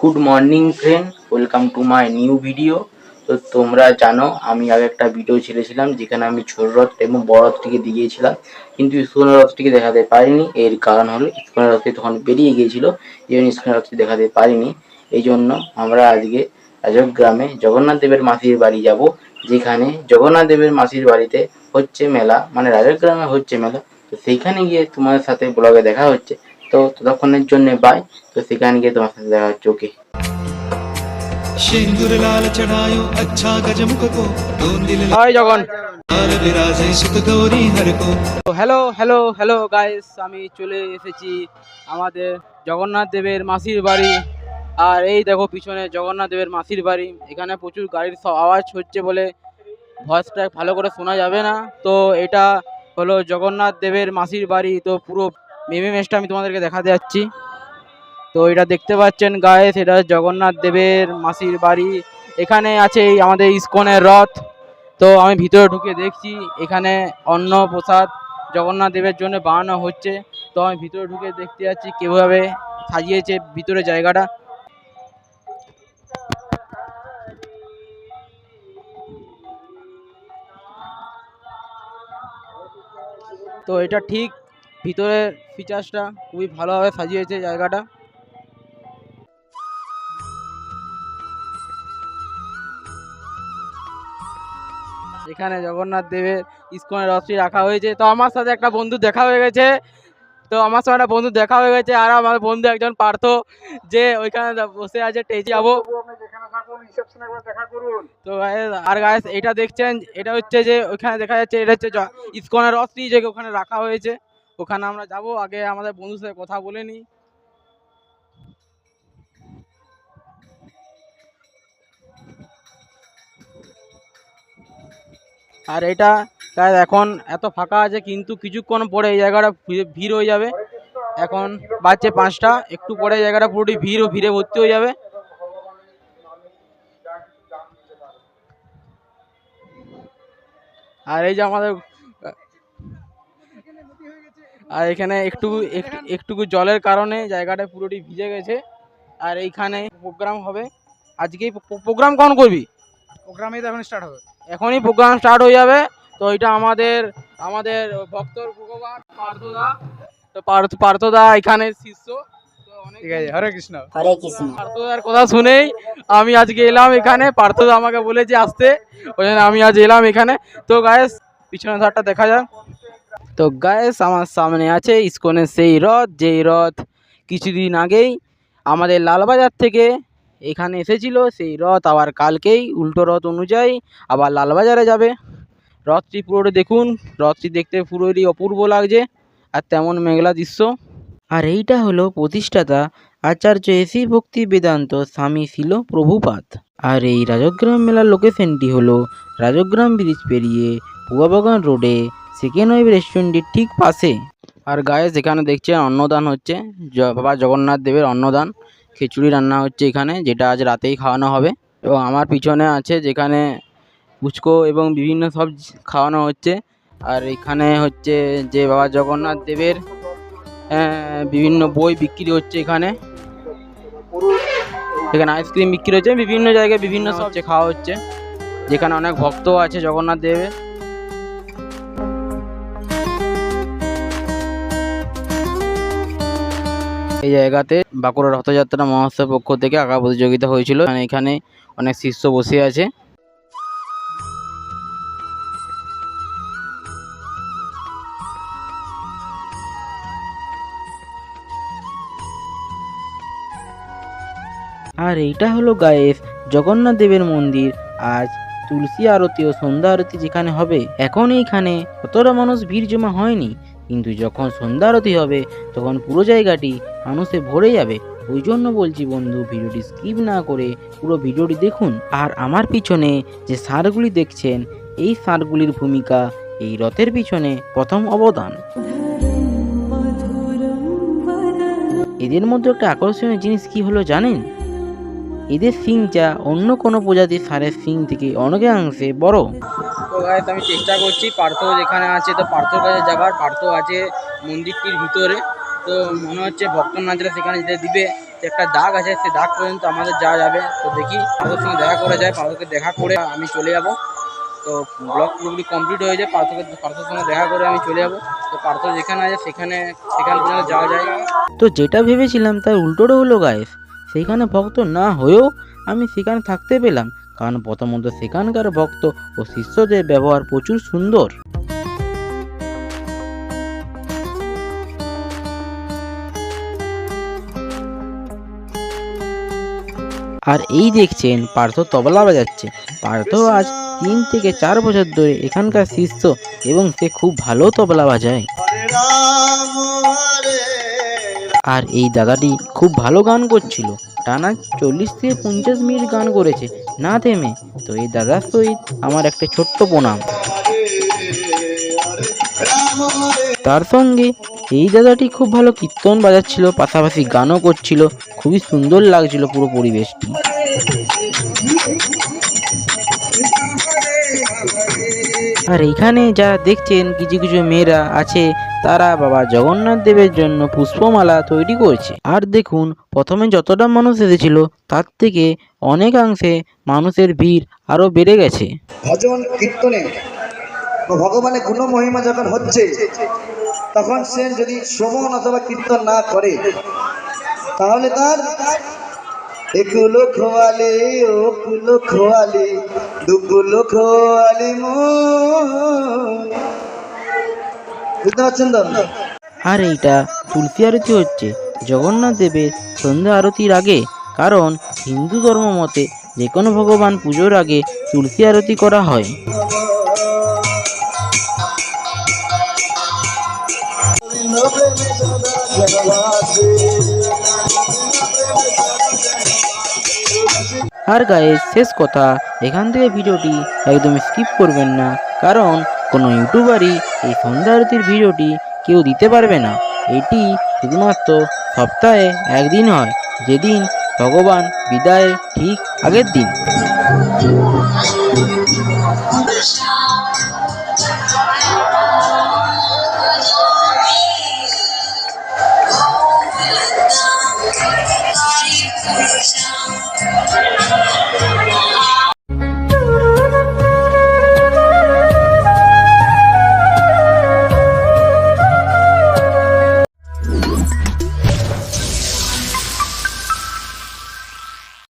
Good morning friend, welcome to my new video. তো তোমরা জানো, আমি আগে একটা ভিডিও ছেড়েছিলাম, যেখানে আমি ছোট রথ এবং বড় রথটিকে দেখিয়েছিলাম। কিন্তু স্কুলের রথটিকে দেখাতে পারিনি, এর কারণ হলো স্কুলের রথটি তখন বেরিয়ে গিয়েছিল, এই জন্য স্কুলের রথটি দেখাতে পারিনি। এই জন্য আমরা আজকে রাজক গ্রামে জগন্নাথ দেবের মাসির বাড়ি যাব, যেখানে জগন্নাথ দেবের মাসির বাড়িতে হচ্ছে মেলা মানে রাজক গ্রামে হচ্ছে মেলা। তো সেইখানে গিয়ে তোমাদের সাথে ব্লগে দেখা হচ্ছে। তো ততক্ষণের জন্য বাই তো সেখানে গিয়ে তোমার সাথে দেখা হচ্ছে ওকে সিন্দুর লাল চড়ায়ো আচ্ছা গজমুখ কো দোন দিল হাই জগন। আর বিরাজে সুখ গৌরী হর কো। হ্যালো হ্যালো হ্যালো গাইস আমি চলে এসেছি আমাদের জগন্নাথ দেবের মাসির বাড়ি। আর এই দেখো পিছনে জগন্নাথ দেবের মাসির বাড়ি। এখানে প্রচুর গাড়ির আওয়াজ হচ্ছে বলে ভয়েসটা ভালো করে শোনা যাবে না। তো এটা হলো জগন্নাথ দেবের মাসির বাড়ি। তো পুরো মেমে মেসটা আমি তোমাদেরকে দেখাতে যাচ্ছি। তো এটা দেখতে পাচ্ছেন গায়ে সেটা জগন্নাথ দেবের মাসির বাড়ি। এখানে আছে এই আমাদের ইস্কনের রথ। তো আমি ভিতরে ঢুকে দেখছি, এখানে অন্ন প্রসাদ জগন্নাথ দেবের জন্য বানানো হচ্ছে। তো আমি ভিতরে ঢুকে দেখতে যাচ্ছি কীভাবে সাজিয়েছে ভিতরে জায়গাটা। তো এটা ঠিক ভিতরের ফিচার্সটা খুবই ভালোভাবে সাজিয়েছে জায়গাটা। এখানে জগন্নাথ দেবের ইস্কনের রথটি রাখা হয়েছে। তো আমার সাথে একটা বন্ধু দেখা হয়ে গেছে। তো আমার সাথে একটা বন্ধু দেখা হয়ে গেছে আর আমার বন্ধু একজন পার্থ, যে ওইখানে বসে আছে টেজে যাব। তো আর গাইস এটা দেখছেন, এটা হচ্ছে যে ওইখানে দেখা যাচ্ছে, এটা হচ্ছে ইস্কনের রথটি যে ওখানে রাখা হয়েছে। ওখানে আমরা যাব, আগে আমাদের বন্ধুর সাথে কথা বলে নিই। আর এটা গাইস এখন এত ফাঁকা আছে, কিন্তু কিছুক্ষণ পরে এই জায়গাটা ভিড় হয়ে যাবে। এখন বাজছে পাঁচটা, একটু পরে জায়গাটা পুরোটি ভিড় ও ভিড়ে ভর্তি হয়ে যাবে। আর এই যে আমাদের আর এখানে একটু একটু- একটুকু জলের কারণে জায়গাটা পুরোটি ভিজে গেছে। আর এইখানে প্রোগ্রাম হবে। আজকেই প্রোগ্রাম কখন করবি? প্রোগ্রামই তো এখন স্টার্ট হবে। এখনই প্রোগ্রাম স্টার্ট হয়ে যাবে। তো এটা আমাদের আমাদের ভক্তর ভগবান পার্থদা। তো পার্থ পার্থদা এখানে শিষ্য। তো ঠিক আছে হরে কৃষ্ণ। হরে কৃষ্ণ। পার্থদার কথা শুনেই আমি আজকে এলাম এখানে। পার্থদা আমাকে বলেছে আসতে। ওই জন্য আমি আজ এলাম এখানে। তো গায়েস পিছনের ধারটা দেখা যাক। তো গায়েস আমার সামনে আছে ইস্কনের সেই রথ, যেই রথ কিছুদিন আগেই আমাদের লালবাজার থেকে এখানে এসেছিল। সেই রথ আবার কালকেই, উল্টো রথ অনুযায়ী আবার লালবাজারে যাবে। রথটি পুরোটা দেখুন, রথটি দেখতে পুরোই অপূর্ব লাগছে আর তেমন মেঘলা দৃশ্য। আর এইটা হলো প্রতিষ্ঠাতা আচার্য এসি ভক্তি বেদান্ত স্বামী ছিল প্রভুপাত। আর এই রাজগ্রাম মেলার লোকেশনটি হলো রাজগ্রাম ব্রিজ পেরিয়ে পুয়াবাগান রোডে সেকেন্ড ওয়েব রেস্টুরেন্টের ঠিক পাশে। আর গায়ে সেখানে দেখছেন অন্নদান হচ্ছে। বাবা জগন্নাথ দেবের অন্নদান। খিচুড়ি রান্না হচ্ছে এখানে, যেটা আজ রাতেই খাওয়ানো হবে। এবং আমার পিছনে আছে যেখানে ফুচকো এবং বিভিন্ন সব খাওয়ানো হচ্ছে। আর এখানে হচ্ছে যে বাবা জগন্নাথ দেবের বিভিন্ন বই বিক্রি হচ্ছে এখানে। এখানে আইসক্রিম বিক্রি হচ্ছে। বিভিন্ন জায়গায় বিভিন্ন সব হচ্ছে খাওয়া হচ্ছে। যেখানে অনেক ভক্ত আছে জগন্নাথ দেবের। এই জায়গাতে বাঁকুড়া রথযাত্রা মহোৎসব পক্ষ থেকে আঁকা প্রতিযোগিতা হয়েছিল। মানে এখানে অনেক শিষ্য বসে আছে। আর এইটা হলো গায়েস জগন্নাথ দেবের মন্দির। আজ তুলসী আরতি ও সন্ধ্যা আরতি যেখানে হবে এখন। এইখানে অতটা মানুষ ভিড় জমা হয়নি। কিন্তু যখন সন্ধ্যা আরতি হবে, তখন পুরো জায়গাটি মানুষে ভরে যাবে। ওই জন্য বলছি বন্ধু, ভিডিওটি স্কিপ না করে পুরো ভিডিওটি দেখুন। আর আমার পিছনে যে সারগুলি দেখছেন, এই সারগুলির ভূমিকা এই রথের পিছনে প্রথম অবদান। এদের মধ্যে একটা আকর্ষণীয় জিনিস কি হলো জানেন? এদের সিং যা অন্য কোনো প্রজাতির সারের সিং থেকে অনেকাংশে বড়। তো আমি চেষ্টা করছি, পার্থ যেখানে আছে, তো পার্থর কাছে যাবার। পার্থ আছে মন্দিরটির ভিতরে। তো মনে হচ্ছে ভক্ত নাচরা সেখানে যেতে দিবে। একটা দাগ আছে সেই দাগ পর্যন্ত আমাদের যাওয়া যাবে। তো দেখি পার্থর সঙ্গে দেখা করে যায়। পার্থকে দেখা করে আমি চলে যাব। তো ব্লক পুরোপুরি কমপ্লিট হয়ে যায়। পার্থকে, পার্থর সঙ্গে দেখা করে আমি চলে যাব। তো পার্থ যেখানে আছে, সেখানে, সেখান পর্যন্ত যাওয়া যায়। তো যেটা ভেবেছিলাম, তার উল্টোটা হলো গায়েস সেইখানে ভক্ত না হয়েও আমি সেখানে থাকতে পেলাম। কারণ প্রথমত সেখানকার ভক্ত ও শিষ্যদের ব্যবহার প্রচুর সুন্দর। আর এই দেখছেন, পার্থ তবলা বাজাচ্ছে। পার্থ আজ তিন থেকে চার বছর ধরে এখানকার শিষ্য এবং সে খুব ভালো তবলা বাজায়। আর এই দাদাটি খুব ভালো গান করছিল। টানা চল্লিশ থেকে পঞ্চাশ মিনিট গান করেছে। না থেমে। তো এই দাদার সহিত আমার একটা ছোট্ট প্রণাম। তার সঙ্গে এই দাদাটি খুব ভালো কীর্তন বাজাচ্ছিল, পাশাপাশি গানও করছিল, খুবই সুন্দর লাগছিল পুরো পরিবেশটি। আর এখানে যারা দেখছেন, কিছু কিছু মেয়েরা আছে তারা বাবা জগন্নাথ দেবের জন্য পুষ্পমালা তৈরি করছে। আর দেখুন, প্রথমে যতটা মানুষ এসেছিল, তার থেকে অনেকাংশে মানুষের ভিড় আরও বেড়ে গেছে। ভজন, কীর্তনে ভগবানের গুণ মহিমা যখন হচ্ছে, তখন সে যদি শ্রবণ অথবা কীর্তন না করে, তাহলে তার একুলো খোয়ালে ও খোয়ালে দুকুলো খোয়ালে মন। আর এইটা তুলসী আরতি হচ্ছে জগন্নাথ দেবের সন্ধ্যা আরতির আগে, কারণ হিন্দু ধর্ম মতে যে কোনো ভগবান পুজোর আগে তুলসী আরতি করা হয়। আর গায়ে শেষ কথা, এখান থেকে ভিডিওটি একদম স্কিপ করবেন না, কারণ কোনো ইউটিউবারই এই সন্ধ্যা আরতির ভিডিওটি কেউ দিতে পারবে না। এটি শুধুমাত্র সপ্তাহে একদিন হয়, যেদিন ভগবান বিদায়ের ঠিক আগের দিন।